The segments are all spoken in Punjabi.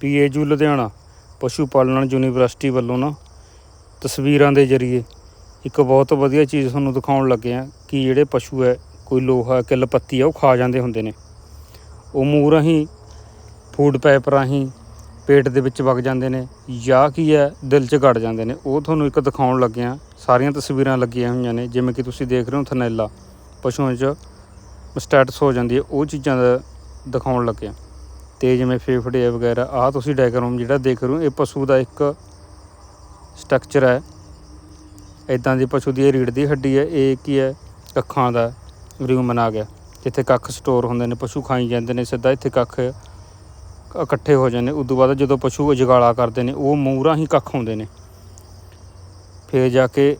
ਪੀਏਯੂ ਲੁਧਿਆਣਾ, ਪਸ਼ੂ ਪਾਲਣ ਯੂਨੀਵਰਸਿਟੀ ਵੱਲੋਂ ਨਾ ਤਸਵੀਰਾਂ ਦੇ ਜ਼ਰੀਏ ਇੱਕ ਬਹੁਤ ਵਧੀਆ ਚੀਜ਼ ਤੁਹਾਨੂੰ ਦਿਖਾਉਣ ਲੱਗੇ ਆ ਕਿ ਜਿਹੜੇ ਪਸ਼ੂ ਹੈ, ਕੋਈ ਲੋਹਾ ਕਿੱਲ ਪੱਤੀ ਆ ਉਹ ਖਾ ਜਾਂਦੇ ਹੁੰਦੇ ਨੇ। ਉਹ ਮੂੰਹ ਰਾਹੀਂ, ਫੂਡ ਪਾਈਪ ਰਾਹੀਂ ਪੇਟ ਦੇ ਵਿੱਚ ਵਗ ਜਾਂਦੇ ਨੇ ਜਾਂ ਕੀ ਹੈ, ਦਿਲ 'ਚ ਗੜ ਜਾਂਦੇ ਨੇ। ਉਹ ਤੁਹਾਨੂੰ ਇੱਕ ਦਿਖਾਉਣ ਲੱਗੇ ਆ ਸਾਰੀਆਂ ਤਸਵੀਰਾਂ ਲੱਗੀਆਂ ਹੋਈਆਂ ਨੇ, ਜਿਵੇਂ ਕਿ ਤੁਸੀਂ ਦੇਖ ਰਹੇ ਹੋ ਥਨੈਲਾ। ਪਸ਼ੂਆਂ 'ਚ ਸਟੈਟਸ ਹੋ ਜਾਂਦੀ ਹੈ। ਉਹ ਚੀਜ਼ਾਂ ਦਾ ਦਿਖਾਉਣ ਲੱਗੇ ਆ ਤੇ ਜਿਵੇਂ ਫੇਫੜੇ ਵਗੈਰਾ, ਆਹ ਤੁਸੀਂ ਡਾਇਗਰਾਮ ਜਿਹੜਾ ਦੇਖ ਰਹੇ ਹੋ, ਇਹ ਪਸ਼ੂ ਦਾ ਇੱਕ ਸਟਰਕਚਰ ਹੈ। ਇਦਾਂ ਦੀ ਪਸ਼ੂ ਦੀ ਇਹ ਰੀੜ ਦੀ ਹੱਡੀ ਹੈ, ਇਹ ਕੀ ਹੈ? ਕੱਖਾਂ ਦਾ ਰਿਊਮ ਬਣਾ ਗਿਆ। ਜਿੱਥੇ ਕੱਖ ਸਟੋਰ ਹੁੰਦੇ ਨੇ, ਪਸ਼ੂ ਖਾਈ ਜਾਂਦੇ ਨੇ ਸਿੱਧਾ, ਇੱਥੇ ਕੱਖ ਇਕੱਠੇ ਹੋ ਜਾਂਦੇ ਉਸ ਤੋਂ ਬਾਅਦ ਜਦੋਂ ਪਸ਼ੂ ਉਜਗਾਲਾ ਕਰਦੇ ਨੇ, ਉਹ ਮੂੰਹ ਰਾਹੀਂ ਕੱਖ ਆਉਂਦੇ ਨੇ। ਫਿਰ ਜਾ ਕੇ,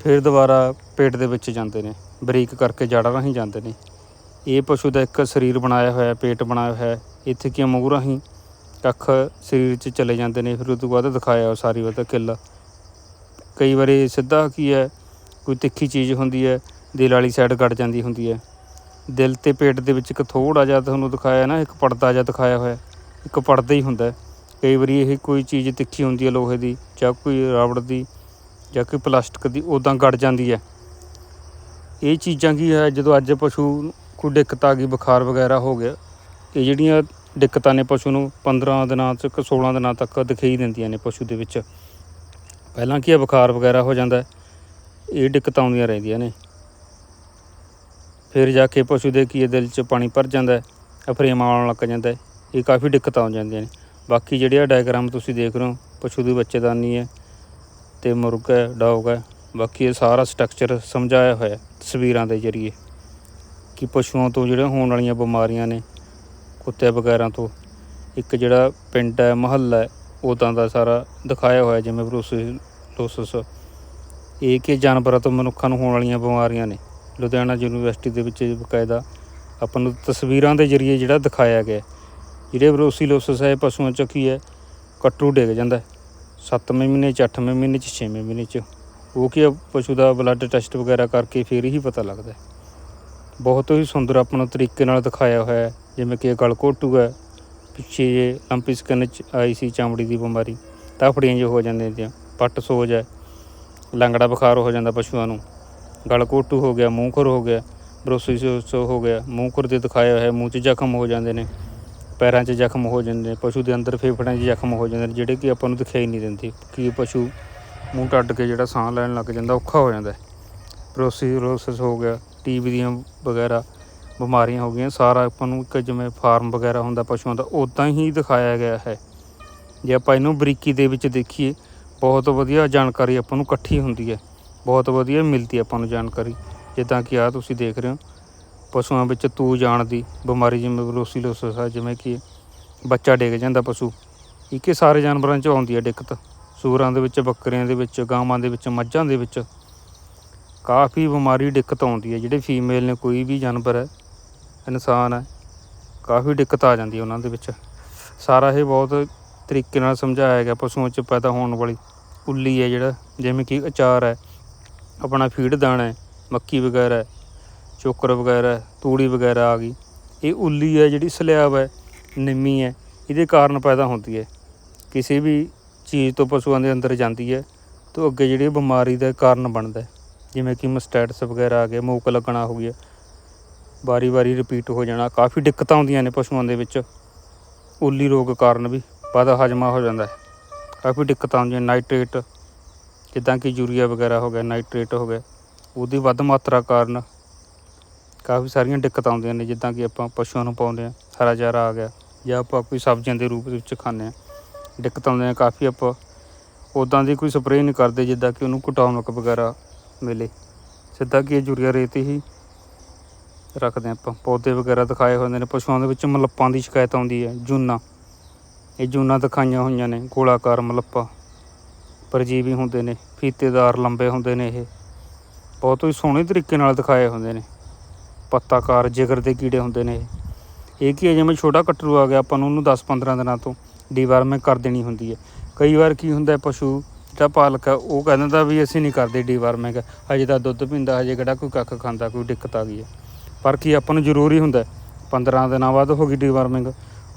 ਫਿਰ ਦੁਬਾਰਾ ਪੇਟ ਦੇ ਵਿੱਚ ਜਾਂਦੇ ਨੇ, ਬਰੀਕ ਕਰਕੇ, ਜੜ੍ਹਾਂ ਰਾਹੀਂ ਜਾਂਦੇ ਨੇ। ਇਹ ਪਸ਼ੂ ਦਾ ਇੱਕ ਸਰੀਰ ਬਣਾਇਆ ਹੋਇਆ ਪੇਟ ਬਣਾਇਆ ਹੋਇਆ ਇੱਥੇ ਕੀ ਆ, ਹੀ ਕੱਖ ਸਰੀਰ 'ਚ ਚਲੇ ਜਾਂਦੇ ਨੇ ਫਿਰ ਉਸ ਤੋਂ ਬਾਅਦ ਦਿਖਾਇਆ ਉਹ ਸਾਰੀ ਵਤ ਕਿੱਲਾ। ਕਈ ਵਾਰੀ ਸਿੱਧਾ ਕੀ ਹੈ ਕੋਈ ਤਿੱਖੀ ਚੀਜ਼ ਹੁੰਦੀ ਹੈ ਦਿਲ ਵਾਲੀ ਸਾਈਡ ਕੱਟ ਜਾਂਦੀ ਹੁੰਦੀ ਹੈ। ਦਿਲ ਤੇ ਪੇਟ ਦੇ ਵਿੱਚ ਇੱਕ ਥੋੜਾ ਜਿਹਾ ਤੁਹਾਨੂੰ ਦਿਖਾਇਆ ਨਾ ਇੱਕ ਪਰਦਾ ਜਿਹਾ ਦਿਖਾਇਆ ਹੋਇਆ ਇੱਕ ਪਰਦਾ ਹੀ ਹੁੰਦਾ ਕਈ ਵਾਰੀ ਇਹ ਕੋਈ ਚੀਜ਼ ਤਿੱਖੀ ਹੁੰਦੀ ਹੈ ਲੋਹੇ ਦੀ ਜਾਂ ਕੋਈ ਰਾਵੜ ਦੀ ਜਾਂ ਕੋਈ ਪਲਾਸਟਿਕ ਦੀ ਉਦਾਂ ਗੜ ਜਾਂਦੀ ਹੈ। ਇਹ ਚੀਜ਼ਾਂ ਕੀ ਹੈ ਜਦੋਂ ਅੱਜ ਪਸ਼ੂ ਕੋਈ ਦਿੱਕਤ ਆ ਗਈ ਬੁਖਾਰ ਵਗੈਰਾ ਹੋ ਗਿਆ ਇਹ ਜਿਹੜੀਆਂ ਦਿੱਕਤਾਂ ਨੇ ਪਸ਼ੂ ਨੂੰ 15 ਦਿਨਾਂ ਤੱਕ 16 ਦਿਨਾਂ ਤੱਕ ਦਿਖਾਈ ਦਿੰਦੀਆਂ ਨੇ ਪਸ਼ੂ ਦੇ ਵਿੱਚ। ਪਹਿਲਾਂ ਕੀ ਹੈ ਬੁਖਾਰ ਵਗੈਰਾ ਹੋ ਜਾਂਦਾ, ਇਹ ਦਿੱਕਤਾਂ ਆਉਂਦੀਆਂ ਰਹਿੰਦੀਆਂ ਨੇ। ਫਿਰ ਜਾ ਕੇ ਪਸ਼ੂ ਦੇ ਕੀ ਹੈ ਦਿਲ 'ਚ ਪਾਣੀ ਭਰ ਜਾਂਦਾ ਹੈ ਅਫਰੇਮ ਆਉਣ ਲੱਗ ਜਾਂਦਾ, ਇਹ ਕਾਫੀ ਦਿੱਕਤਾਂ ਆ ਜਾਂਦੀਆਂ ਨੇ। ਬਾਕੀ ਜਿਹੜੇ ਆ ਡਾਇਗਰਾਮ ਤੁਸੀਂ ਦੇਖ ਰਹੇ ਹੋ, ਪਸ਼ੂ ਦੀ ਬੱਚੇਦਾਨੀ ਹੈ ਤੇ ਮੁਰਗਾ ਹੈ ਡੌਗ ਹੈ, ਬਾਕੀ ਇਹ ਸਾਰਾ ਸਟਰਕਚਰ ਸਮਝਾਇਆ ਹੋਇਆ ਤਸਵੀਰਾਂ ਦੇ ਜ਼ਰੀਏ। ਕਿ ਪਸ਼ੂਆਂ ਤੋਂ ਜਿਹੜੇ ਹੋਣ ਵਾਲੀਆਂ ਬਿਮਾਰੀਆਂ ਨੇ, ਕੁੱਤੇ ਵਗੈਰਾ ਤੋਂ, ਇੱਕ ਜਿਹੜਾ ਪਿੰਡ ਹੈ, ਮਹੱਲਾ ਹੈ ਉਦਾਂ ਦਾ ਸਾਰਾ ਦਿਖਾਇਆ ਹੋਇਆ ਜਿਵੇਂ ਬਰੋਸਿਲੋਸਿਸ ਇਹ ਕਿ ਜਾਨਵਰਾਂ ਤੋਂ ਮਨੁੱਖਾਂ ਨੂੰ ਹੋਣ ਵਾਲੀਆਂ ਬਿਮਾਰੀਆਂ ਨੇ। ਲੁਧਿਆਣਾ ਯੂਨੀਵਰਸਿਟੀ ਦੇ ਵਿੱਚ ਬਕਾਇਦਾ ਆਪਾਂ ਨੂੰ ਤਸਵੀਰਾਂ ਦੇ ਜ਼ਰੀਏ ਜਿਹੜਾ ਦਿਖਾਇਆ ਗਿਆ। ਜਿਹੜੇ ਬਰੋਸਿਲੋਸਿਸ ਹੈ, ਇਹ ਪਸ਼ੂਆਂ 'ਚ ਕੀ ਹੈ? ਕੱਟੂ ਡਿੱਗ ਜਾਂਦਾ ਹੈ। 7ਵੇਂ ਮਹੀਨੇ 'ਚ 8ਵੇਂ ਮਹੀਨੇ 'ਚ 6ਵੇਂ ਮਹੀਨੇ 'ਚ। ਉਹ ਕੀ ਪਸ਼ੂ ਦਾ ਬਲੱਡ ਟੈਸਟ ਵਗੈਰਾ ਕਰਕੇ ਫਿਰ ਹੀ ਪਤਾ ਲੱਗਦਾ ਹੈ। ਬਹੁਤ ਹੀ ਸੁੰਦਰ ਆਪਣਾ ਤਰੀਕੇ ਨਾਲ ਦਿਖਾਇਆ ਹੋਇਆ ਹੈ, ਜਿਵੇਂ ਕਿ ਇਹ ਗਲਕੋਟੂ ਹੈ। ਪਿੱਛੇ ਜੇ ਲੰਪੀ ਸਕਿਨ ਚ ਆਈ ਸੀ ਚਮੜੀ ਦੀ ਬਿਮਾਰੀ ਤਾਫੜੀਆਂ ਜੋ ਹੋ ਜਾਂਦੀਆਂ ਤੀਆਂ ਪੱਟ ਸੋਜ ਹੈ, ਲੰਗੜਾ ਬੁਖਾਰ ਹੋ ਜਾਂਦਾ ਪਸ਼ੂਆਂ ਨੂੰ। ਗਲਕੋਟੂ ਹੋ ਗਿਆ, ਮੂੰਹ ਖੁਰ ਹੋ ਗਿਆ ਬਰੋਸਿਸ ਹੋ ਗਿਆ, ਮੂੰਹ ਖੁਰ ਦੇ ਦਿਖਾਇਆ ਹੋਇਆ ਮੂੰਹ 'ਚ ਜ਼ਖਮ ਹੋ ਜਾਂਦੇ ਨੇ, ਪੈਰਾਂ 'ਚ ਜ਼ਖਮ ਹੋ ਜਾਂਦੇ ਨੇ, ਪਸ਼ੂ ਦੇ ਅੰਦਰ ਫੇਫੜਿਆਂ 'ਚ ਜ਼ਖਮ ਹੋ ਜਾਂਦੇ ਨੇ, ਜਿਹੜੇ ਕਿ ਆਪਾਂ ਨੂੰ ਦਿਖਾਈ ਨਹੀਂ ਦਿੰਦੇ, ਕਿ ਪਸ਼ੂ ਮੂੰਹ ਟੱਡ ਕੇ ਜਿਹੜਾ ਸਾਹ ਲੈਣ ਲੱਗ ਜਾਂਦਾ ਔਖਾ ਹੋ ਜਾਂਦਾ ਹੈ। ਬਰੋਸੀਰੋਸਿਸ ਹੋ ਗਿਆ ਟੀਬੀ ਦੀਆਂ ਵਗੈਰਾ ਬਿਮਾਰੀਆਂ ਹੋ ਗਈਆਂ। ਸਾਰਾ ਆਪਾਂ ਨੂੰ ਇੱਕ ਜਿਵੇਂ ਫਾਰਮ ਵਗੈਰਾ ਹੁੰਦਾ, ਪਸ਼ੂਆਂ ਦਾ ਉਦਾਂ ਹੀ ਦਿਖਾਇਆ ਗਿਆ ਹੈ। ਜੇ ਆਪਾਂ ਇਹਨੂੰ ਬਰੀਕੀ ਦੇ ਵਿੱਚ ਦੇਖੀਏ, ਬਹੁਤ ਵਧੀਆ ਜਾਣਕਾਰੀ ਆਪਾਂ ਨੂੰ ਇਕੱਠੀ ਹੁੰਦੀ ਹੈ। ਬਹੁਤ ਵਧੀਆ ਮਿਲਦੀ ਆਪਾਂ ਨੂੰ ਜਾਣਕਾਰੀ। ਜਿੱਦਾਂ ਕਿ ਆ ਤੁਸੀਂ ਦੇਖ ਰਹੇ ਹੋ, ਪਸ਼ੂਆਂ ਵਿੱਚ ਤੂ ਜਾਣ ਦੀ ਬਿਮਾਰੀ ਜਿਵੇਂ ਬਰੋਸੀਲੋਸਿਸ ਹੈ ਜਿਵੇਂ ਕਿ ਬੱਚਾ ਡਿੱਗ ਜਾਂਦਾ ਪਸ਼ੂ। ਇਹ ਕਿ ਸਾਰੇ ਜਾਨਵਰਾਂ 'ਚ ਆਉਂਦੀ ਹੈ ਦਿੱਕਤ। ਸੂਰਾਂ ਦੇ ਵਿੱਚ, ਬੱਕਰੀਆਂ ਦੇ ਵਿੱਚ, ਗਾਵਾਂ ਦੇ ਵਿੱਚ, ਮੱਝਾਂ ਦੇ ਵਿੱਚ। ਕਾਫੀ ਬਿਮਾਰੀ ਦਿੱਕਤ ਆਉਂਦੀ ਹੈ, ਜਿਹੜੇ ਫੀਮੇਲ ਨੇ ਕੋਈ ਵੀ ਜਾਨਵਰ ਹੈ, ਇਨਸਾਨ ਹੈ, ਕਾਫੀ ਦਿੱਕਤ ਆ ਜਾਂਦੀ ਹੈ ਉਹਨਾਂ ਦੇ ਵਿੱਚ। ਸਾਰਾ ਇਹ ਬਹੁਤ ਤਰੀਕੇ ਨਾਲ ਸਮਝਾਇਆ ਗਿਆ, ਪਸ਼ੂਆਂ 'ਚ ਪੈਦਾ ਹੋਣ ਵਾਲੀ ਉੱਲੀ ਹੈ ਜਿਹੜਾ, ਜਿਵੇਂ ਕਿ ਅਚਾਰ ਹੈ, ਆਪਣਾ ਫੀਡ ਦਾਣਾ ਹੈ, ਮੱਕੀ ਵਗੈਰਾ ਚੋਕਰ ਵਗੈਰਾ ਤੂੜੀ ਵਗੈਰਾ ਆ ਗਈ। ਇਹ ਉੱਲੀ ਹੈ ਜਿਹੜੀ ਸਲਿਆਬ ਹੈ, ਨਿੰਮੀ ਹੈ, ਇਹਦੇ ਕਾਰਨ ਪੈਦਾ ਹੁੰਦੀ ਹੈ। ਕਿਸੇ ਵੀ ਚੀਜ਼ ਤੋਂ ਪਸ਼ੂਆਂ ਦੇ ਅੰਦਰ ਜਾਂਦੀ ਹੈ, ਤਾਂ ਅੱਗੇ ਜਿਹੜੀ ਬਿਮਾਰੀ ਦਾ ਕਾਰਨ ਬਣਦਾ ਹੈ। ਜਿਵੇਂ ਕਿ ਮਸਟੈਟਸ ਵਗੈਰਾ ਆ ਗਏ, ਮੂਕ ਲੱਗਣਾ ਹੋ ਗਿਆ। ਵਾਰੀ ਵਾਰੀ ਰਿਪੀਟ ਹੋ ਜਾਣਾ। ਕਾਫੀ ਦਿੱਕਤਾਂ ਆਉਂਦੀਆਂ ਨੇ ਪਸ਼ੂਆਂ ਦੇ ਵਿੱਚ। ਉੱਲੀ ਰੋਗ ਕਾਰਨ ਵੀ ਵਾਧਾ ਹਜਮਾ ਹੋ ਜਾਂਦਾ ਹੈ। ਕਾਫੀ ਦਿੱਕਤਾਂ ਆਉਂਦੀਆਂ ਨਾਈਟ੍ਰੇਟ ਜਿੱਦਾਂ ਕਿ ਯੂਰੀਆ ਵਗੈਰਾ ਹੋ ਗਿਆ ਨਾਈਟ੍ਰੇਟ ਹੋ ਗਿਆ, ਉਹਦੀ ਵੱਧ ਮਾਤਰਾ ਕਾਰਨ ਕਾਫੀ ਸਾਰੀਆਂ ਦਿੱਕਤਾਂ ਆਉਂਦੀਆਂ ਨੇ। ਜਿੱਦਾਂ ਕਿ ਆਪਾਂ ਪਸ਼ੂਆਂ ਨੂੰ ਪਾਉਂਦੇ ਹਾਂ, ਹਰਾ ਚਾਰਾ ਆ ਗਿਆ ਜਾਂ ਆਪਾਂ ਕੋਈ ਸਬਜ਼ੀਆਂ ਦੇ ਰੂਪ ਵਿੱਚ ਖਾਂਦੇ ਹਾਂ। ਦਿੱਕਤਾਂ ਆਉਂਦੀਆਂ ਕਾਫੀ ਆਪਾਂ ਉੱਦਾਂ ਦੀ ਕੋਈ ਸਪਰੇਅ ਨਹੀਂ ਕਰਦੇ, ਜਿੱਦਾਂ ਕਿ ਉਹਨੂੰ ਕਟਾਉਣਕ ਵਗੈਰਾ ਮਿਲੇ। ਸਿੱਧਾ ਕਿ ਯੂਰੀਆ ਰੇਤ ਹੀ ਰੱਖਦੇ ਹਾਂ ਆਪਾਂ। ਪੌਦੇ ਵਗੈਰਾ ਦਿਖਾਏ ਹੁੰਦੇ ਨੇ। ਪਸ਼ੂਆਂ ਦੇ ਵਿੱਚ ਮਲੱਪਾਂ ਦੀ ਸ਼ਿਕਾਇਤ ਆਉਂਦੀ ਹੈ। ਜੂਨਾ। ਇਹ ਜੂਨਾ ਦਿਖਾਈਆਂ ਹੋਈਆਂ ਨੇ। ਗੋਲਾਕਾਰ ਮਲੱਪਾ। ਪਰਜੀਵੀ ਹੁੰਦੇ ਨੇ। ਫੀਤੇਦਾਰ ਲੰਬੇ ਹੁੰਦੇ ਨੇ ਇਹ। ਬਹੁਤ ਹੀ ਸੋਹਣੇ ਤਰੀਕੇ ਨਾਲ ਦਿਖਾਏ ਹੁੰਦੇ ਨੇ। ਪੱਤਾਕਾਰ, ਜਿਗਰ ਦੇ ਕੀੜੇ ਹੁੰਦੇ ਨੇ ਇਹ। ਇਹ ਕੀ ਹੈ? ਜਿਵੇਂ ਛੋਟਾ ਕਟਰੂ ਆ ਗਿਆ ਆਪਾਂ ਨੂੰ, ਉਹਨੂੰ 10-15 ਦਿਨਾਂ ਤੋਂ ਡੀਵਾਰਮਿੰਗ ਕਰ ਦੇਣੀ ਹੁੰਦੀ ਹੈ। ਕਈ ਵਾਰ ਕੀ ਹੁੰਦਾ ਪਸ਼ੂ ਜਿਹੜਾ ਪਾਲਕ ਹੈ ਉਹ ਕਹਿ ਦਿੰਦਾ ਵੀ ਅਸੀਂ ਨਹੀਂ ਕਰਦੇ ਡੀਵਾਰਮਿੰਗ ਹਜੇ ਤਾਂ ਦੁੱਧ ਪੀਂਦਾ, ਹਜੇ ਕਿਹੜਾ ਕੋਈ ਕੱਖ ਖਾਂਦਾ, ਕੋਈ ਦਿੱਕਤ ਆ ਗਈ ਹੈ। ਪਰ ਕੀ ਆਪਾਂ ਨੂੰ ਜ਼ਰੂਰੀ ਹੁੰਦਾ ਹੈ? 15 ਦਿਨਾਂ ਬਾਅਦ ਹੋ ਗਈ ਡੀਵਾਰਮਿੰਗ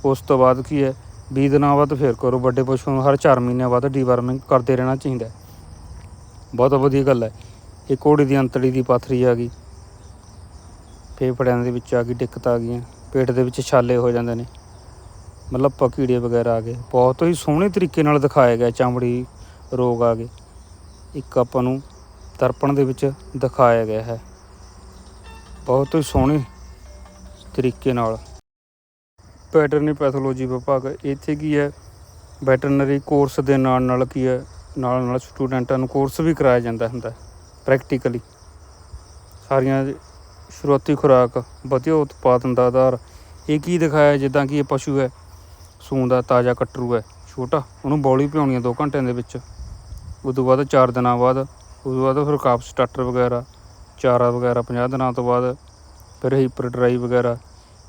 ਉਸ ਤੋਂ ਬਾਅਦ ਕੀ ਹੈ? ਵੀਹ ਦਿਨਾਂ ਬਾਅਦ ਫੇਰ ਕਰੋ ਵੱਡੇ ਪਸ਼ੂ ਨੂੰ ਹਰ 4 ਮਹੀਨਿਆਂ ਬਾਅਦ ਡੀਵਾਰਮਿੰਗ ਕਰਦੇ ਰਹਿਣਾ ਚਾਹੀਦਾ ਬਹੁਤ ਵਧੀਆ ਗੱਲ ਹੈ। ਇਹ ਘੋੜੇ ਦੀ ਅੰਤੜੀ ਦੀ ਪਾਥਰੀ ਆ ਗਈ। ਫੇਫੜਿਆਂ ਦੇ ਵਿੱਚ ਆ ਗਈ, ਦਿੱਕਤ ਆ ਗਈਆਂ। ਪੇਟ ਦੇ ਵਿੱਚ ਛਾਲੇ ਹੋ ਜਾਂਦੇ ਨੇ। ਮਤਲਬ ਪਕੀੜੇ ਵਗੈਰਾ ਆ ਗਏ। ਬਹੁਤ ਹੀ ਸੋਹਣੇ ਤਰੀਕੇ ਨਾਲ ਦਿਖਾਇਆ ਗਿਆ ਚਮੜੀ। ਰੋਗ ਆ ਗਏ। ਇੱਕ ਆਪਾਂ ਨੂੰ ਦਰਪਣ ਦੇ ਵਿੱਚ ਦਿਖਾਇਆ ਗਿਆ ਹੈ। ਬਹੁਤ ਹੀ ਸੋਹਣੇ ਤਰੀਕੇ ਨਾਲ ਵੈਟਰਨਰੀ ਪੈਥੋਲੋਜੀ ਵਿਭਾਗ, ਇੱਥੇ ਕੀ ਹੈ, ਵੈਟਰਨਰੀ ਕੋਰਸ ਦੇ ਨਾਲ ਨਾਲ ਕੀ ਹੈ, ਨਾਲ ਨਾਲ ਸਟੂਡੈਂਟਾਂ ਨੂੰ ਕੋਰਸ ਵੀ ਕਰਾਇਆ ਜਾਂਦਾ ਹੁੰਦਾ ਪ੍ਰੈਕਟੀਕਲੀ। ਸਾਰੀਆਂ ਸ਼ੁਰੂਆਤੀ ਖੁਰਾਕ, ਵਧੀਆ ਉਤਪਾਦਨ ਦਾ ਆਧਾਰ, ਇਹ ਕੀ ਦਿਖਾਇਆ, ਜਿੱਦਾਂ ਕਿ ਇਹ ਪਸ਼ੂ ਹੈ, ਸੂਣ ਦਾ ਤਾਜ਼ਾ ਕਟਰੂ ਹੈ, ਛੋਟਾ, ਉਹਨੂੰ ਬੌਲੀ ਪਿਆਉਣੀ ਹੈ 2 ਘੰਟਿਆਂ ਦੇ ਵਿੱਚ। ਉਸ ਤੋਂ ਬਾਅਦ 4 ਦਿਨਾਂ ਬਾਅਦ ਉਸ ਤੋਂ ਬਾਅਦ ਫਿਰ ਕਾਪ ਸਟਾਰਟਰ ਵਗੈਰਾ, ਚਾਰਾ ਵਗੈਰਾ 50 ਦਿਨਾਂ ਤੋਂ ਬਾਅਦ ਫਿਰ ਹੀਪਰ ਡਰਾਈ ਵਗੈਰਾ।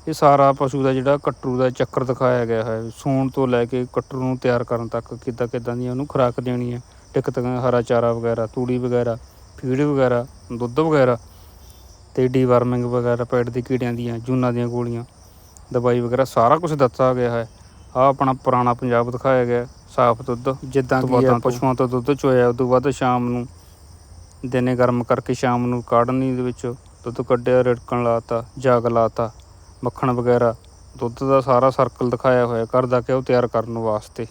ਇਹ ਸਾਰਾ ਪਸ਼ੂ ਦਾ ਜਿਹੜਾ ਕਟਰੂ ਦਾ ਚੱਕਰ ਦਿਖਾਇਆ ਗਿਆ ਹੈ। ਸੂਣ ਤੋਂ ਲੈ ਕੇ ਕੱਟਰੂ ਨੂੰ ਤਿਆਰ ਕਰਨ ਤੱਕ ਕਿੱਦਾਂ ਕਿੱਦਾਂ ਦੀ ਉਹਨੂੰ ਖੁਰਾਕ ਦੇਣੀ ਹੈ। ਟਿਕਤ ਹਰਾ ਚਾਰਾ ਵਗੈਰਾ, ਤੂੜੀ ਵਗੈਰਾ, ਫੀਡ ਵਗੈਰਾ, ਦੁੱਧ ਵਗੈਰਾ ਤੇ ਡੀਵਾਰਮਿੰਗ ਵਗੈਰਾ, ਪੇਟ ਦੇ ਕੀੜਿਆਂ ਦੀਆਂ, ਜੂਨਾਂ ਦੀਆਂ ਗੋਲੀਆਂ, ਦਵਾਈ ਵਗੈਰਾ ਸਾਰਾ ਕੁਝ ਦੱਸਿਆ ਗਿਆ ਹੈ। ਆ ਆਪਣਾ ਪੁਰਾਣਾ ਪੰਜਾਬ ਦਿਖਾਇਆ ਗਿਆ। ਸਾਫ਼ ਦੁੱਧ ਜਿੱਦਾਂ ਕਿ ਆ ਪਸ਼ੂਆਂ ਤੋਂ ਦੁੱਧ ਚੋਇਆ ਉਸ ਤੋਂ ਬਾਅਦ ਸ਼ਾਮ ਨੂੰ ਦਿਨੇ ਗਰਮ ਕਰਕੇ ਸ਼ਾਮ ਨੂੰ ਕਾੜਨੀ ਦੇ ਵਿੱਚ ਦੁੱਧ ਕੱਢਿਆ ਰਿੜਕਣ ਲਾਤਾ ਜਾਗ ਲਾਤਾ ਮੱਖਣ ਵਗੈਰਾ ਦੁੱਧ ਦਾ ਸਾਰਾ ਸਰਕਲ ਦਿਖਾਇਆ ਹੋਇਆ ਘਰ ਦਾ ਘਿਓ ਤਿਆਰ ਕਰਨ ਵਾਸਤੇ।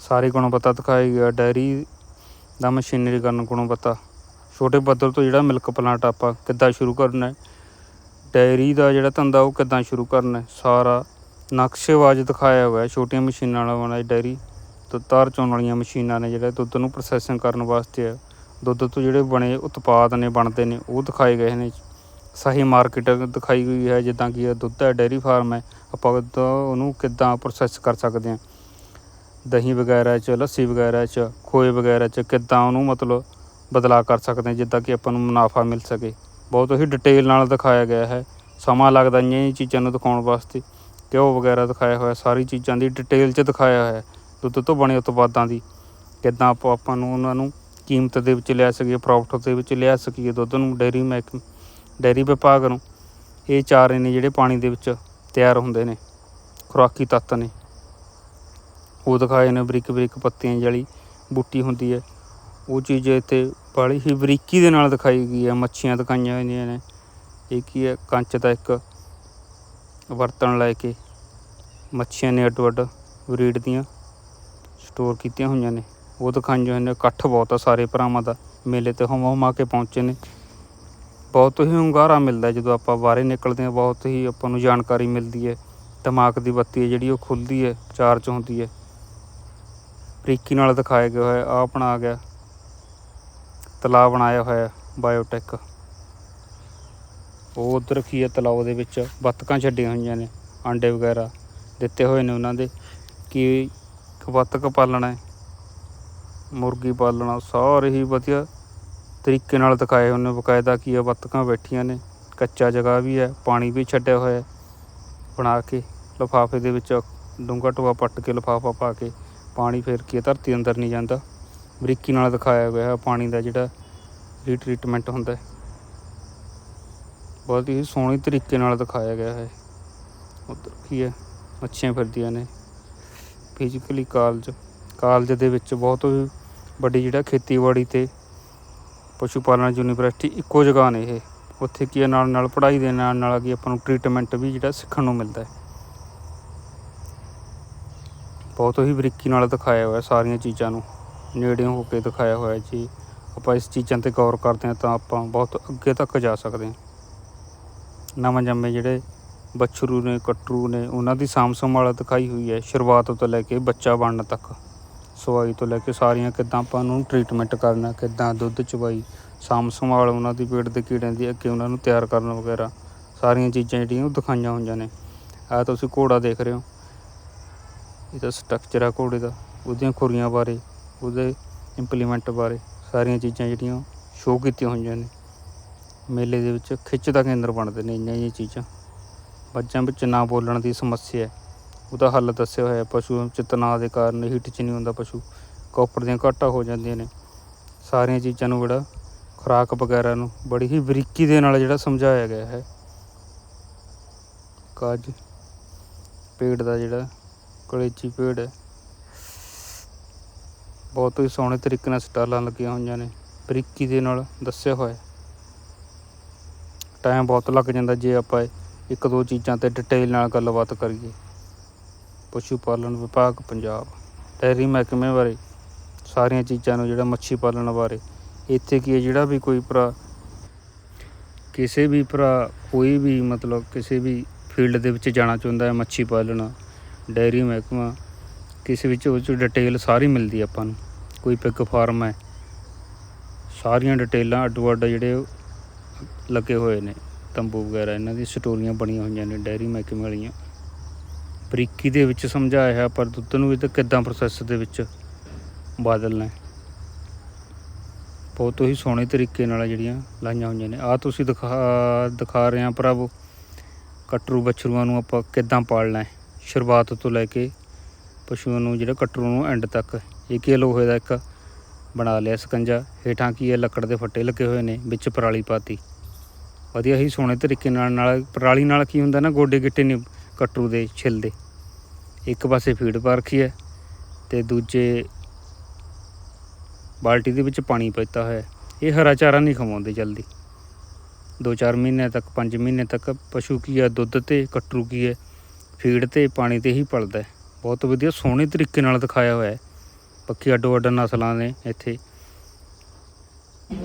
ਸਾਰੀ ਗੁਣਵੱਤਾ ਦਿਖਾਈ ਗਿਆ ਡੈਰੀ ਦਾ ਮਸ਼ੀਨਰੀਕਰਨ ਗੁਣਵੱਤਾ। ਛੋਟੇ ਪੱਧਰ ਤੋਂ ਜਿਹੜਾ ਮਿਲਕ ਪਲਾਂਟ ਆਪਾਂ ਕਿੱਦਾਂ ਸ਼ੁਰੂ ਕਰਨਾ ਹੈ ਡੈਰੀ ਦਾ ਜਿਹੜਾ ਧੰਦਾ ਉਹ ਕਿੱਦਾਂ ਸ਼ੁਰੂ ਕਰਨਾ ਹੈ ਸਾਰਾ ਨਕਸ਼ੇਵਾਜ਼ ਦਿਖਾਇਆ ਹੋਇਆ ਛੋਟੀਆਂ ਮਸ਼ੀਨਾਂ ਨਾਲ ਬਣਾਈ ਡੈਰੀ। ਤੋਂ ਤਾਰ ਚੋਣ ਵਾਲੀਆਂ ਮਸ਼ੀਨਾਂ ਨੇ ਜਿਹੜੇ ਦੁੱਧ ਨੂੰ ਪ੍ਰੋਸੈਸਿੰਗ ਕਰਨ ਵਾਸਤੇ ਹੈ ਦੁੱਧ ਤੋਂ ਜਿਹੜੇ ਬਣੇ ਉਤਪਾਦ ਨੇ, ਬਣਦੇ ਨੇ, ਉਹ ਦਿਖਾਏ ਗਏ ਨੇ। ਸਹੀ ਮਾਰਕੀਟ ਦਿਖਾਈ ਗਈ ਹੈ, ਜਿੱਦਾਂ ਕਿ ਦੁੱਧ ਹੈ, ਡੈਰੀ ਫਾਰਮ ਹੈ। ਆਪਾਂ ਉਹਨੂੰ ਕਿੱਦਾਂ ਪ੍ਰੋਸੈਸ ਕਰ ਸਕਦੇ ਹਾਂ? ਦਹੀਂ ਵਗੈਰਾ ਚ, ਲੱਸੀ ਵਗੈਰਾ ਚ, ਖੋਏ ਵਗੈਰਾ ਚ ਕਿੱਦਾਂ ਉਹਨੂੰ ਮਤਲਬ ਬਦਲਾਅ ਕਰ ਸਕਦੇ ਹਾਂ, ਜਿੱਦਾਂ ਕਿ ਆਪਾਂ ਨੂੰ ਮੁਨਾਫਾ ਮਿਲ ਸਕੇ। ਬਹੁਤ ਹੀ ਡਿਟੇਲ ਨਾਲ ਦਿਖਾਇਆ ਗਿਆ ਹੈ। ਸਮਾਂ ਲੱਗਦਾ ਇੰਨੀਆਂ ਚੀਜ਼ਾਂ ਨੂੰ ਦਿਖਾਉਣ ਵਾਸਤੇ। ਘਿਓ ਵਗੈਰਾ ਦਿਖਾਇਆ ਹੋਇਆ, ਸਾਰੀ ਚੀਜ਼ਾਂ ਦੀ ਡਿਟੇਲ ਚ ਦਿਖਾਇਆ ਹੋਇਆ, ਦੁੱਧ ਤੋਂ ਬਣੇ ਉਤਪਾਦਾਂ ਦੀ। ਕਿੱਦਾਂ ਆਪਾਂ ਆਪਾਂ ਨੂੰ ਉਹਨਾਂ ਨੂੰ ਕੀਮਤ ਦੇ ਵਿੱਚ ਲਿਆ ਸਕੀਏ ਪ੍ਰੋਫਿਟ ਦੇ ਵਿੱਚ ਲਿਆ ਸਕੀਏ ਦੁੱਧ ਨੂੰ ਡੇਅਰੀ ਮੈਕ ਡੇਅਰੀ ਵਿਭਾਗ ਨੂੰ। ਇਹ ਚਾਰੇ ਨੇ ਜਿਹੜੇ ਪਾਣੀ ਦੇ ਵਿੱਚ ਤਿਆਰ ਹੁੰਦੇ ਨੇ, ਖੁਰਾਕੀ ਤੱਤ ਨੇ। ਉਹ ਦਿਖਾਏ ਨੇ ਬਰੀਕ ਬਰੀਕ ਪੱਤੀਆਂ ਵਾਲੀ ਬੂਟੀ ਹੁੰਦੀ ਹੈ। ਉਹ ਚੀਜ਼ ਇੱਥੇ ਬੜੀ ਹੀ ਬਰੀਕੀ ਦੇ ਨਾਲ ਦਿਖਾਈ ਗਈ ਹੈ, ਮੱਛੀਆਂ ਦਿਖਾਈਆਂ ਹੋਈਆਂ ਨੇ। ਇਹ ਕੀ ਹੈ? ਕੰਚ ਦਾ ਇੱਕ ਵਰਤਣ ਲੈ ਕੇ ਮੱਛੀਆਂ ਨੇ ਅੱਡ ਅੱਡ ਬਰੀਡ ਦੀਆਂ ਸਟੋਰ ਕੀਤੀਆਂ ਹੋਈਆਂ ਨੇ। ਉਹ ਦਿਖਾਈਆਂ ਹੋਈਆਂ ਨੇ ਇਕੱਠ ਬਹੁਤ ਆ, ਸਾਰੇ ਭਰਾਵਾਂ ਦਾ। ਮੇਲੇ ਤੇ ਹੁਮ ਹੁਮਾ ਕੇ ਪਹੁੰਚੇ ਨੇ। ਬਹੁਤ ਹੀ ਹੁੰਗਾਰਾ ਮਿਲਦਾ ਜਦੋਂ ਆਪਾਂ ਬਾਹਰੇ ਨਿਕਲਦੇ ਹਾਂ, ਬਹੁਤ ਹੀ ਆਪਾਂ ਨੂੰ ਜਾਣਕਾਰੀ ਮਿਲਦੀ ਹੈ। ਦਿਮਾਗ ਦੀ ਬੱਤੀ ਹੈ ਜਿਹੜੀ, ਉਹ ਖੁੱਲਦੀ ਹੈ ਚਾਰਜ ਹੁੰਦੀ ਹੈ। ਬਰੀਕੀ ਨਾਲ ਦਿਖਾਇਆ ਗਿਆ ਹੋਇਆ ਆ ਆਪਣਾ ਆ ਗਿਆ। ਤਲਾਅ ਬਣਾਇਆ ਹੋਇਆ ਬਾਇਓਟੈਕ ਉਹ ਉਧਰ ਕੀ ਹੈ ਤਲਾਅ ਦੇ ਵਿੱਚ ਬੱਤਕਾਂ ਛੱਡੀਆਂ ਹੋਈਆਂ ਨੇ, ਆਂਡੇ ਵਗੈਰਾ ਦਿੱਤੇ ਹੋਏ ਨੇ ਉਹਨਾਂ ਦੇ, ਕਿ ਬੱਤਕ ਪਾਲਣਾ ਹੈ, ਮੁਰਗੀ ਪਾਲਣਾ, ਸਾਰੇ ਹੀ ਵਧੀਆ ਤਰੀਕੇ ਨਾਲ ਦਿਖਾਏ ਉਹਨੇ, ਬਕਾਇਦਾ ਕੀ ਆ ਬੱਤਕਾਂ ਬੈਠੀਆਂ ਨੇ, ਕੱਚਾ ਜਗ੍ਹਾ ਵੀ ਹੈ, ਪਾਣੀ ਵੀ ਛੱਡਿਆ ਹੋਇਆ ਬਣਾ ਕੇ ਲਿਫਾਫੇ ਦੇ ਵਿੱਚ ਡੂੰਘਾ ਟੋਆ ਪੱਟ ਕੇ ਲਿਫਾਫਾ ਪਾ ਕੇ ਪਾਣੀ ਫੇਰ ਕੇ ਧਰਤੀ ਅੰਦਰ ਨਹੀਂ ਜਾਂਦਾ, ਬਰੀਕੀ ਨਾਲ ਦਿਖਾਇਆ ਹੋਇਆ ਪਾਣੀ ਦਾ ਜਿਹੜਾ ਰੀਟਰੀਟਮੈਂਟ ਹੁੰਦਾ ਹੈ। ਬਹੁਤ ਹੀ ਸੋਹਣੇ ਤਰੀਕੇ ਨਾਲ ਦਿਖਾਇਆ ਗਿਆ ਹੈ। ਉੱਧਰ ਕੀ ਹੈ? ਮੱਛੀਆਂ ਫਿਰਦੀਆਂ ਨੇ। ਫਿਜ਼ੀਕਲੀ ਕਾਲਜ ਕਾਲਜ ਦੇ ਵਿੱਚ ਬਹੁਤ ਹੀ ਵੱਡੀ ਜਿਹੜਾ ਖੇਤੀਬਾੜੀ ਤੇ ਪਸ਼ੂ ਪਾਲਣ ਯੂਨੀਵਰਸਿਟੀ ਇੱਕੋ ਜਗ੍ਹਾ ਨੇ ਇਹ। ਉੱਥੇ ਕੀ ਹੈ? ਨਾਲ ਨਾਲ ਪੜ੍ਹਾਈ ਦੇ ਨਾਲ ਨਾਲ ਕੀ ਆਪਾਂ ਨੂੰ ਟ੍ਰੀਟਮੈਂਟ ਵੀ ਜਿਹੜਾ ਸਿੱਖਣ ਨੂੰ ਮਿਲਦਾ ਹੈ। ਬਹੁਤ ਹੀ ਬਰੀਕੀ ਨਾਲ ਦਿਖਾਇਆ ਹੋਇਆ ਸਾਰੀਆਂ ਚੀਜ਼ਾਂ ਨੂੰ। ਨੇੜਿਓਂ ਹੋ ਕੇ ਦਿਖਾਇਆ ਹੋਇਆ ਜੀ। ਆਪਾਂ ਇਸ ਚੀਜ਼ਾਂ ਤੇ ਗੌਰ ਕਰਦੇ ਹਾਂ ਤਾਂ ਆਪਾਂ ਬਹੁਤ ਅੱਗੇ ਤੱਕ ਜਾ ਸਕਦੇ ਹਾਂ। ਨਵਾਂ ਜੰਮੇ ਜਿਹੜੇ ਬੱਛਰੂ ਨੇ, ਕਟਰੂ ਨੇ, ਉਹਨਾਂ ਦੀ ਸਾਂਭ ਸੰਭਾਲ ਦਿਖਾਈ ਹੋਈ ਹੈ ਸ਼ੁਰੂਆਤ ਤੋਂ ਲੈ ਕੇ ਬੱਚਾ ਬਣਨ ਤੱਕ। ਸਵਾਈ ਤੋਂ ਲੈ ਕੇ ਸਾਰੀਆਂ ਕਿੱਦਾਂ ਆਪਾਂ ਨੂੰ ਟ੍ਰੀਟਮੈਂਟ ਕਰਨਾ, ਕਿੱਦਾਂ ਦੁੱਧ ਚਵਾਈ, ਸਾਂਭ ਸੰਭਾਲ, ਉਹਨਾਂ ਦੀ ਪੇਟ ਦੇ ਕੀੜਿਆਂ ਦੀ ਅੱਗੇ ਉਹਨਾਂ ਨੂੰ ਤਿਆਰ ਕਰਨ ਵਗੈਰਾ, ਸਾਰੀਆਂ ਚੀਜ਼ਾਂ ਜਿਹੜੀਆਂ ਉਹ ਦਿਖਾਈਆਂ ਹੋਈਆਂ ਨੇ। ਆ ਤੁਸੀਂ ਘੋੜਾ ਦੇਖ ਰਹੇ ਹੋ। ਇਹਦਾ ਸਟਰਕਚਰ ਆ ਘੋੜੇ ਦਾ, ਉਹਦੀਆਂ ਖੁਰੀਆਂ ਬਾਰੇ, ਉਹਦੇ ਇੰਪਲੀਮੈਂਟ ਬਾਰੇ ਸਾਰੀਆਂ ਚੀਜ਼ਾਂ ਜਿਹੜੀਆਂ ਸ਼ੋਅ ਕੀਤੀਆਂ ਹੋਈਆਂ ਨੇ। ਮੇਲੇ ਦੇ ਵਿੱਚ ਖਿੱਚ ਦਾ ਕੇਂਦਰ ਬਣਦੇ ਨੇ ਇੰਨੀਆਂ ਜਿਹੀਆਂ ਚੀਜ਼ਾਂ। ਬੱਚਿਆਂ ਵਿੱਚ ਨਾ ਬੋਲਣ ਦੀ ਸਮੱਸਿਆ ਉਹਦਾ ਹੱਲ ਦੱਸਿਆ ਹੋਇਆ ਹੈ। ਪਸ਼ੂ ਵਿੱਚ ਤਣਾਅ ਦੇ ਕਾਰਨ ਹੀਟ ਚ ਨਹੀਂ ਹੁੰਦਾ ਪਸ਼ੂ। ਕਾਪਰ ਦੀਆਂ ਘਾਟਾਂ ਹੋ ਜਾਂਦੀਆਂ ਨੇ। ਸਾਰੀਆਂ ਚੀਜ਼ਾਂ ਨੂੰ ਜਿਹੜਾ ਖੁਰਾਕ ਵਗੈਰਾ ਨੂੰ ਬੜੀ ਹੀ ਬਰੀਕੀ ਦੇ ਨਾਲ ਜਿਹੜਾ ਸਮਝਾਇਆ ਗਿਆ ਹੈ। ਕਾਜ ਪੇੜ ਦਾ ਜਿਹੜਾ ਕਲੇਚੀ ਪੇੜ ਹੈ। ਬਹੁਤ ਹੀ ਸੋਹਣੇ ਤਰੀਕੇ ਨਾਲ ਸਟਾਲਾਂ ਲੱਗੀਆਂ ਹੋਈਆਂ ਨੇ। ਬਰੀਕੀ ਦੇ ਨਾਲ ਦੱਸਿਆ ਹੋਇਆ ਟਾਈਮ ਬਹੁਤ ਲੱਗ ਜਾਂਦਾ ਜੇ ਆਪਾਂ ਇੱਕ ਦੋ ਚੀਜ਼ਾਂ ਤੇ ਡਿਟੇਲ ਨਾਲ ਗੱਲਬਾਤ ਕਰੀਏ। ਪਸ਼ੂ ਪਾਲਣ ਵਿਭਾਗ ਪੰਜਾਬ, ਡੈਰੀ ਮਹਿਕਮੇ ਬਾਰੇ ਸਾਰੀਆਂ ਚੀਜ਼ਾਂ ਨੂੰ ਜਿਹੜਾ ਮੱਛੀ ਪਾਲਣ ਬਾਰੇ, ਇੱਥੇ ਕੀ ਹੈ, ਜਿਹੜਾ ਵੀ ਕੋਈ ਭਰਾ, ਕਿਸੇ ਵੀ ਭਰਾ ਕੋਈ ਵੀ ਮਤਲਬ ਕਿਸੇ ਵੀ ਫੀਲਡ ਦੇ ਵਿੱਚ ਜਾਣਾ ਚਾਹੁੰਦਾ ਹੈ ਮੱਛੀ ਪਾਲਣ, ਡੈਰੀ ਮਹਿਕਮਾ, ਕਿਸੇ ਵਿੱਚ ਉਹ 'ਚ ਡਿਟੇਲ ਸਾਰੀ ਮਿਲਦੀ ਆਪਾਂ ਨੂੰ। ਕੋਈ ਪਿਗ ਫਾਰਮ ਹੈ, ਸਾਰੀਆਂ ਡਿਟੇਲਾਂ ਅੱਡੋ ਅੱਡ ਜਿਹੜੇ ਲੱਗੇ ਹੋਏ ਨੇ ਤੰਬੂ ਵਗੈਰਾ ਇਹਨਾਂ ਦੀ ਸਟੋਰੀਆਂ ਬਣੀਆਂ ਹੋਈਆਂ ਨੇ ਡੈਰੀ ਮਹਿਕਮੇ ਵਾਲੀਆਂ। ਬਰੀਕੀ ਦੇ ਵਿੱਚ ਸਮਝਾਇਆ ਹੈ ਪਰ ਦੁੱਧ ਨੂੰ ਵੀ ਤਾਂ ਕਿੱਦਾਂ ਪ੍ਰੋਸੈਸ ਦੇ ਵਿੱਚ ਬਦਲਣਾ ਹੈ। ਬਹੁਤ ਹੀ ਸੋਹਣੇ ਤਰੀਕੇ ਨਾਲ ਜਿਹੜੀਆਂ ਲਾਈਆਂ ਹੋਈਆਂ ਨੇ। ਆ ਤੁਸੀਂ ਦਿਖਾ ਦਿਖਾ ਰਹੇ ਆ ਭਰਾਵੋ ਕਟਰੂ ਬਛਰੂਆਂ ਨੂੰ ਆਪਾਂ ਕਿੱਦਾਂ ਪਾਲਣਾ ਹੈ। ਸ਼ੁਰੂਆਤ ਤੋਂ ਲੈ ਕੇ ਪਸ਼ੂਆਂ ਨੂੰ ਜਿਹੜਾ ਕਟਰੂ ਨੂੰ ਐਂਡ ਤੱਕ ਇਹ ਕੀ ਹੈ, ਲੋਹੇ ਦਾ ਇੱਕ ਬਣਾ ਲਿਆ ਸਕੰਜਾ। ਹੇਠਾਂ ਕੀ ਹੈ? ਲੱਕੜ ਦੇ ਫੱਟੇ ਲੱਗੇ ਹੋਏ ਨੇ, ਵਿੱਚ ਪਰਾਲੀ ਪਾਤੀ। ਵਧੀਆ ਹੀ ਸੋਹਣੇ ਤਰੀਕੇ ਨਾਲ ਨਾਲ ਪਰਾਲੀ ਨਾਲ ਕੀ ਹੁੰਦਾ ਨਾ, ਗੋਡੇ ਗਿੱਟੇ ਨਹੀਂ ਕਟਰੂ ਦੇ ਛਿੱਲਦੇ ਇੱਕ ਪਾਸੇ ਫੀਡ ਪਾ ਰੱਖੀ ਹੈ ਤੇ ਦੂਜੇ ਬਾਲਟੀ ਦੇ ਵਿੱਚ ਪਾਣੀ ਪੀਤਾ ਹੋਇਆ ਇਹ ਹਰਾ ਚਾਰਾ ਨਹੀਂ ਖਵਾਉਂਦੇ ਜਲਦੀ। 2-4 ਮਹੀਨੇ ਤੱਕ 5 ਮਹੀਨੇ ਤੱਕ ਪਸ਼ੂ ਕੀ ਹੈ? ਦੁੱਧ ਤੇ ਕਟਰੂ ਕੀ ਹੈ? ਫੀਡ ਤੇ ਪਾਣੀ ਤੇ ਹੀ ਪਲਦਾ ਬਹੁਤ ਵਧੀਆ ਸੋਹਣੇ ਤਰੀਕੇ ਨਾਲ ਦਿਖਾਇਆ ਹੋਇਆ ਹੈ। ਪੱਕੀ ਅੱਡੋ ਅੱਡ ਨਸਲਾਂ ਨੇ ਇੱਥੇ।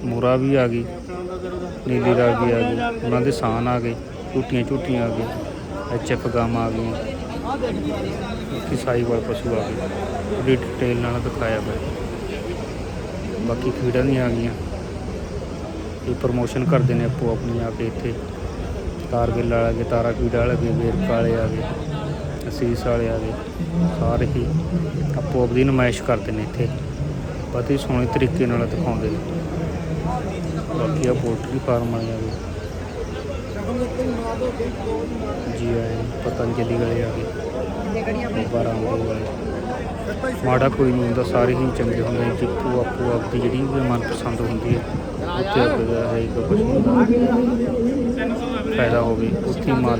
ਮੂਰਾ ਵੀ ਆ ਗਈ, ਨੀਲੀ ਰਾਵੀ ਵੀ ਆ ਗਈ, ਉਹਨਾਂ ਦੇ ਸਾਨ ਆ ਗਏ, ਝੂਟੀਆਂ ਝੂਟੀਆਂ ਆ ਗਏ ਐਚ ਐਫ ਗਾਵਾਂ ਆ ਗਈਆਂ। ਬਾਕੀ ਸਾਈਵਾਲ ਪਸ਼ੂ ਆ ਗਏ, ਉਹਦੀ ਡਿਟੇਲ ਨਾਲ ਦਿਖਾਇਆ ਹੋਇਆ। ਬਾਕੀ ਫੀਡਾਂ ਦੀਆਂ ਆ ਗਈਆਂ। ਇਹ ਪ੍ਰਮੋਸ਼ਨ ਕਰਦੇ ਨੇ ਆਪੋ ਆਪਣੀ ਆ ਕੇ ਇੱਥੇ। ਤਾਰਗਿੱਲ ਵਾਲੇ ਆ ਗਏ, ਤਾਰਾ ਫੀਡ ਵਾਲਾ ਆ ਗਏ, ਵੇਰਕ ਵਾਲੇ ਆ ਗਏ। ਅਸੀਸ ਵਾਲੇ ਆ ਗਏ ਸਾਰੇ ਹੀ ਆਪੋ ਆਪਦੀ ਨੁਮਾਇਸ਼ ਕਰਦੇ ਨੇ ਇੱਥੇ। ਬਹੁਤ ਹੀ ਸੋਹਣੇ ਤਰੀਕੇ ਨਾਲ ਦਿਖਾਉਂਦੇ ਨੇ। ਬਾਕੀ ਆ ਪੋਲਟਰੀ ਫਾਰਮ ਵਾਲੇ ਆ ਗਏ ਜੀ ਆਏ ਪਤੰਜਲੀ ਵਾਲੇ ਆ ਗਏ ਬਾਰਾਮਦੇ ਵਾਲੇ। ਮਾੜਾ ਕੋਈ ਨਹੀਂ ਹੁੰਦਾ, ਸਾਰੇ ਹੀ ਚੰਗੇ ਹੁੰਦੇ ਨੇ। ਜਿੱਪੂ ਆਪੋ ਆਪਦੀ ਜਿਹੜੀ ਵੀ ਮਨਪਸੰਦ ਹੁੰਦੀ ਹੈ, ਉੱਥੇ ਅੱਗੇ ਹੈ ਇੱਕ ਕੁਝ ਫਾਇਦਾ ਹੋਵੇ, ਉੱਥੇ ਮਾਲ